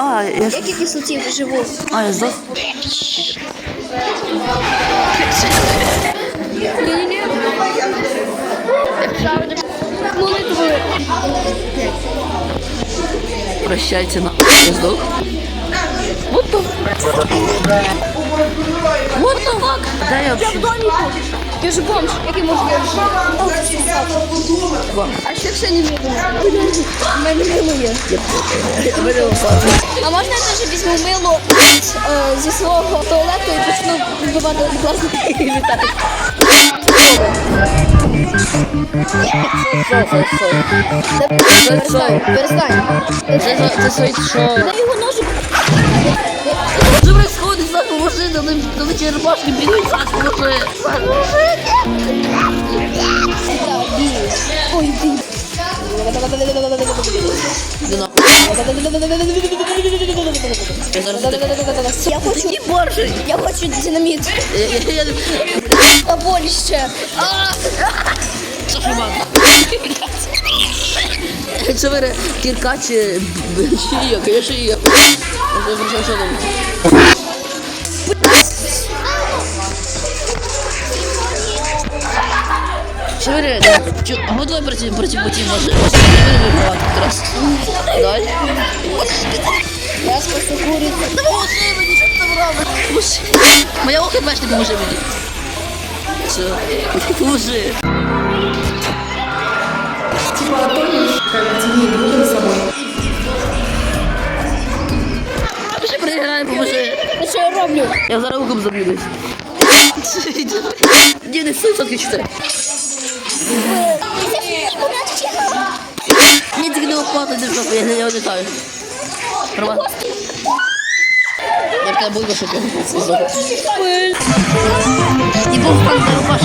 А, я ж... Які кислоті живу? А, я здох. Ні-ні-ні. Молитви. Прощайте на... Я здох. What the... What the fuck? Де я взагалі? доміку. Я ж бомж. Який може я А ще все не мило. А можна я теж візьму мило зі свого туалету і почну вбивати що, що? Перестань, перестань. Це, свій що? Дай його ножик. Бігають, Саш, поможи. Ой, ти. Я зараз тебе- Я хочу, Ти боржий. я хочу динаміт. Мам. Це бере кірка чи я. Я що там. Що бере? Чу- А ми давай проти, проти путі може. Може, не будемо вигравати якраз. Дай. Я спасу курицю. Поможи мені, що там робиш? Поможи. Моя охи бачиш, не поможе мені. Все, поможи. Поможи, роблю? Я зараз луком заб'ю десь. Ні, не 100% чотири. Ні, тільки не лопата, не я не літаю. Права. Я тебе буду, я І був пан Зарубаш.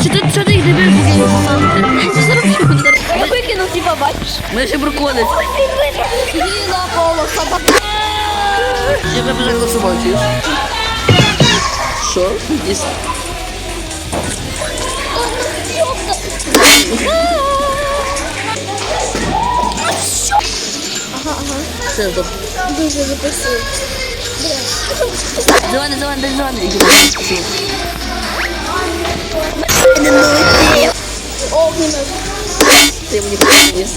Що ти, що ти їх не бив, поки сам? Ти зараз що не Я викинув типа, бачиш? Мене ще браконець. Біла полоса. Я тебе вже голосував, чуєш? Що? Із... Все, стоп. Дуже записую. Зелений, зелений, дай. Іди. Огненно. Ти мені приніс.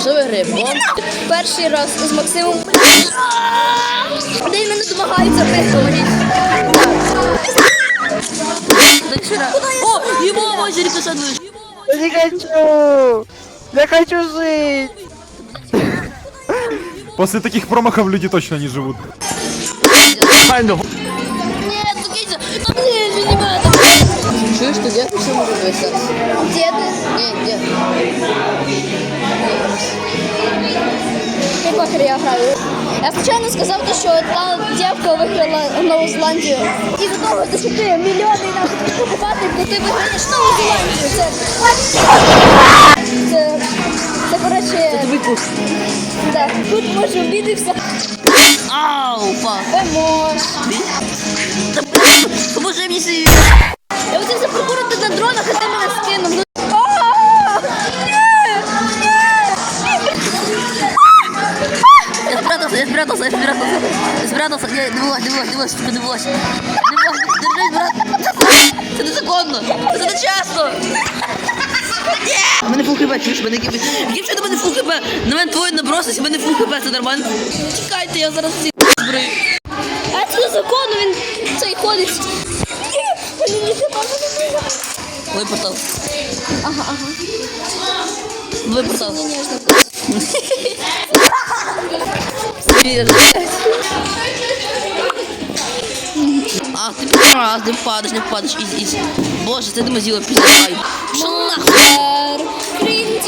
Що ви грибом? Перший раз з Максимом. Де мене домагаються пихати. Так ще раз. О, йому в озері посадили. Я не хочу! Я хочу жить! После таких промахов люди точно не живут. Ні, покинься. Та блін, він не мене. Чуєш, ти де? Все може висати. Діти, Ні, де? Як покер я граю. Я спочатку сказав, що та дівка виграла Нову Зеландію. І за того, що ти мільйони нам покупати, бо ти виграєш Нову Зеландію. Це, це, це коротше, Тут випуск. Так, тут може обідився. Ау, па. Помож. Не вилазь. Не вилазь, держись, брат. Це незаконно. Це не чесно. Ні! У мене фул хп, чуєш, мене. Яким чином у мене фул хп? На мене твоє набросить, у мене фул хп, це нормально? Чекайте, я зараз всі зброю. А це незаконно, він цей ходить. Ні, мені не треба. Ой, портал. Ага, ага. Ой, портал. Ні, ніжно. А, ти а, ти падаєш, не падаєш, із, із. Боже, це демозіло пізда. Що нахуй? Мер, блін,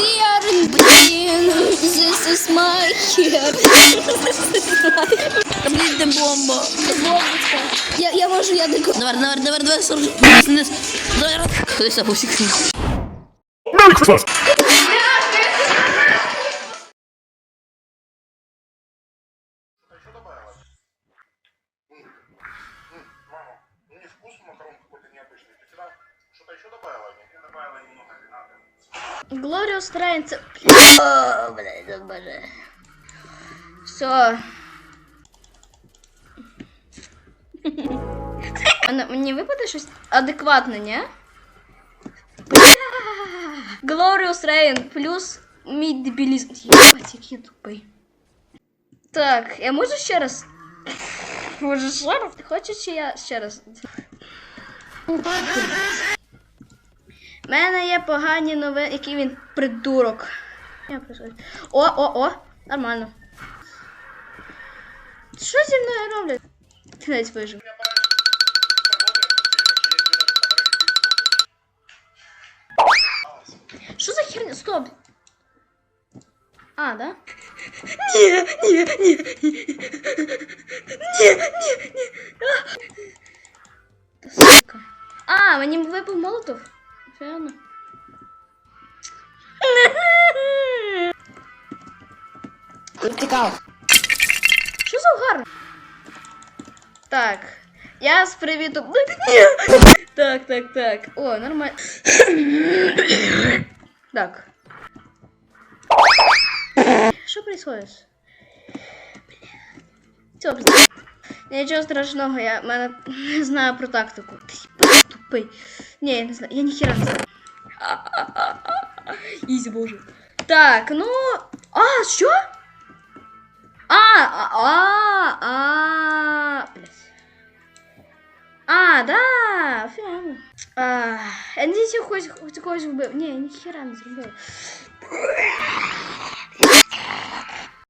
This is my. Та блін, де бомба. Бомбочка. Я, я можу, я не Давай, давай, давай, давай, сорок. Давай, Куди сюди, пусик. Glorious Train, це... О, блядь, боже. Все. Мені, мені випаде щось адекватне, ні? Glorious Rain плюс мій дебілізм. Єбать, який я тупий. Так, я можу ще раз? Може ще раз? Ти хочеш, чи я ще раз? У мене є погані новини, який він придурок. О, о, о, нормально. Що зі мною роблять? Кінець вижив. Що за херня? Стоп. А, да? Ні, ні, ні, ні. Ні, ні, ні. А, мені випав молотов. Фіана. Цікаво. Що за угар? Так. Я з привітом. Так, так, так. О, нормально. Так. Що происходит? Все, пизда. Нічого страшного, я мене не знаю про тактику. Ти їбать тупий. Ні, я не знаю. Я ніхіра не знаю. Ізі, боже. Так, ну. А, що? А, а, а, а, блядь. А, да, фіально. А, я надіюсь, я хоч, хоч когось вбив. Ні, ніхіра не зробив.